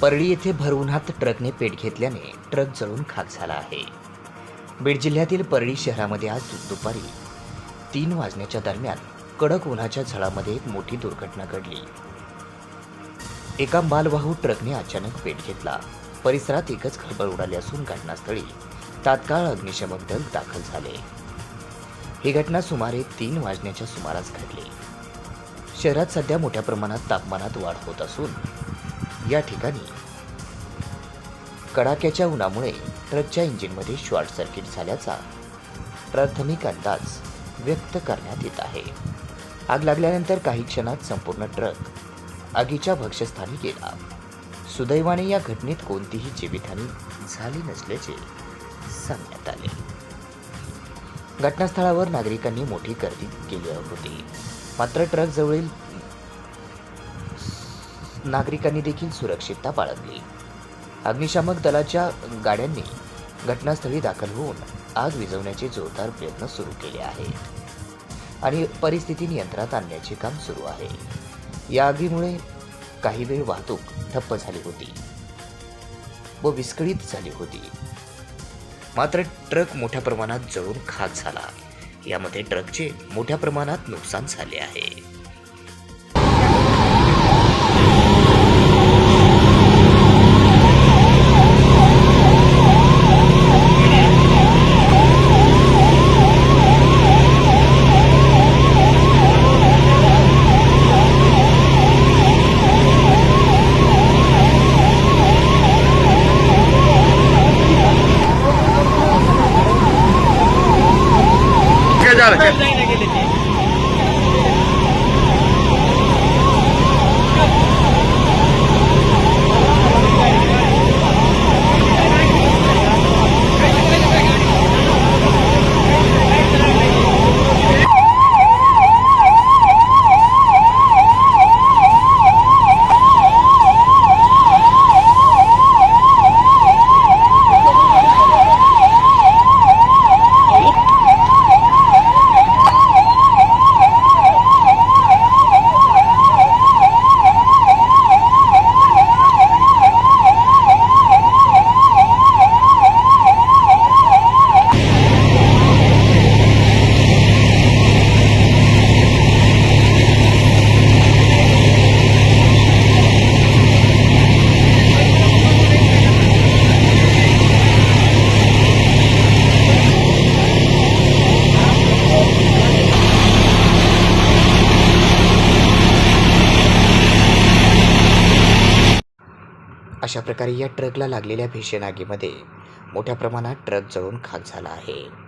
परळी येथे भरउन्हात ट्रकने पेट घेतल्याने ट्रक जळून खाक झाला आहे. बीड जिल्ह्यातील परळी शहरामध्ये आज दुपारी तीन वाजण्याच्या दरम्यान कडक उन्हाच्या झळामध्ये एक मोठी दुर्घटना घडली. एका मालवाहू ट्रकने अचानक पेट घेतला. परिसरात एकच खळबळ उडाली असून घटनास्थळी तात्काळ अग्निशमक दल दाखल झाले. ही घटना सुमारे तीन वाजण्याच्या सुमारास घडली. शहरात सध्या मोठ्या प्रमाणात तापमानात वाढ होत असून या ठिकाणी. कडाक्याच्या उन्हामुळे ट्रकच्या इंजिनमध्ये शॉर्ट सर्किट झाल्याचा प्राथमिक अंदाज व्यक्त करण्यात येत आहे. आग लागल्यानंतर काही क्षणात संपूर्ण ट्रक आगीच्या भक्ष्यस्थानी गेला. सुदैवाने या घटनेत कोणतीही जीवितहानी झाली नसल्याचे सांगण्यात आले. घटनास्थळावर नागरिकांनी मोठी गर्दी केली होती. मात्र ट्रक जवळील नागरिकांनी देखील सुरक्षितता बाळगली. अग्निशामक दलाच्या गाड्यांनी घटनास्थळी दाखल होऊन आग विझवण्याचे जोरदार प्रयत्न सुरू केले आहेत. आणि परिस्थिती नियंत्रणात आणण्याचे काम सुरू आहे. या आगीमुळे काही वेळ वाहतूक ठप्प झाली होती व विस्कळीत झाली होती. मात्र ट्रक मोठ्या प्रमाणात जळून खाक झाला. यामध्ये ट्रकचे मोठ्या प्रमाणात नुकसान झाले आहे. 了，见 अशा प्रकारे या ट्रकला लागलेल्या भीषण आगीमध्ये मोठ्या प्रमाणात ट्रक जळून खाक झाला आहे.